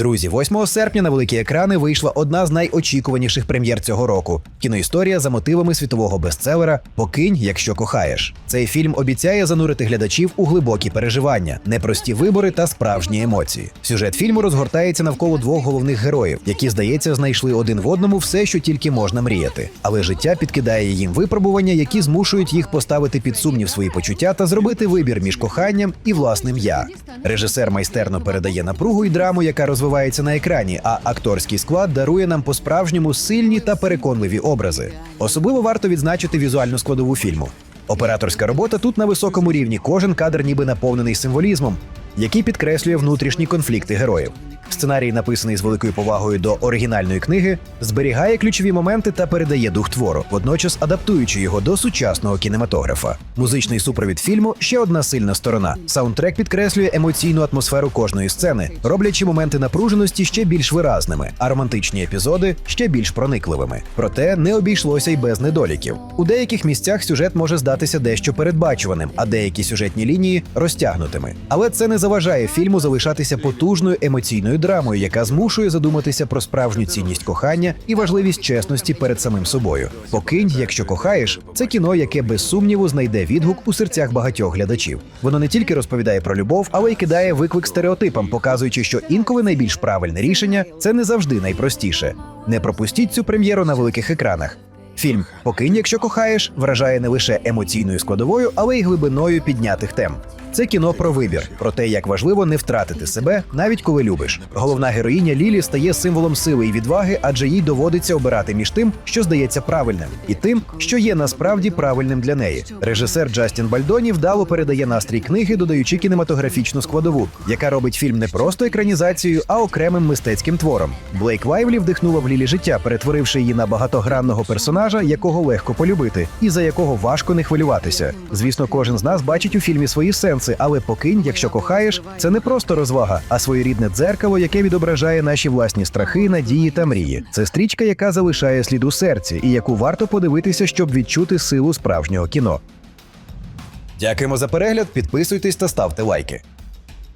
Друзі, 8 серпня на великі екрани вийшла одна з найочікуваніших прем'єр цього року кіноісторія за мотивами світового бестселера Покинь, якщо кохаєш. Цей фільм обіцяє занурити глядачів у глибокі переживання, непрості вибори та справжні емоції. Сюжет фільму розгортається навколо двох головних героїв, які, здається, знайшли один в одному все, що тільки можна мріяти. Але життя підкидає їм випробування, які змушують їх поставити під сумнів свої почуття та зробити вибір між коханням і власним я. Режисер майстерно передає напругу і драму, яка розвивається на екрані, а акторський склад дарує нам по-справжньому сильні та переконливі образи. Особливо варто відзначити візуальну складову фільму. Операторська робота тут на високому рівні. Кожен кадр ніби наповнений символізмом, який підкреслює внутрішні конфлікти героїв. Сценарій, написаний з великою повагою до оригінальної книги, зберігає ключові моменти та передає дух твору, водночас адаптуючи його до сучасного кінематографа. Музичний супровід фільму ще одна сильна сторона. Саундтрек підкреслює емоційну атмосферу кожної сцени, роблячи моменти напруженості ще більш виразними, а романтичні епізоди ще більш проникливими. Проте не обійшлося й без недоліків. У деяких місцях сюжет може здатися дещо передбачуваним, а деякі сюжетні лінії розтягнутими. Але це не заважає фільму залишатися потужною емоційною драмою, яка змушує задуматися про справжню цінність кохання і важливість чесності перед самим собою. Покинь, якщо кохаєш, це кіно, яке без сумніву знайде відгук у серцях багатьох глядачів. Воно не тільки розповідає про любов, але й кидає виклик стереотипам, показуючи, що інколи найбільш правильне рішення це не завжди найпростіше. Не пропустіть цю прем'єру на великих екранах. Фільм Покинь, якщо кохаєш, вражає не лише емоційною складовою, але й глибиною піднятих тем. Це кіно про вибір, про те, як важливо не втратити себе, навіть коли любиш. Головна героїня Лілі стає символом сили і відваги, адже їй доводиться обирати між тим, що здається правильним, і тим, що є насправді правильним для неї. Режисер Джастін Бальдоні вдало передає настрій книги, додаючи кінематографічну складову, яка робить фільм не просто екранізацією, а окремим мистецьким твором. Блейк Лайвлі вдихнула в Лілі життя, перетворивши її на багатогранного персонажа, якого легко полюбити, і за якого важко не хвилюватися. Звісно, кожен з нас бачить у фільмі свої сенси, але покинь, якщо кохаєш, це не просто розвага, а своєрідне дзеркало, яке відображає наші власні страхи, надії та мрії. Це стрічка, яка залишає слід у серці, і яку варто подивитися, щоб відчути силу справжнього кіно. Дякуємо за перегляд, підписуйтесь та ставте лайки.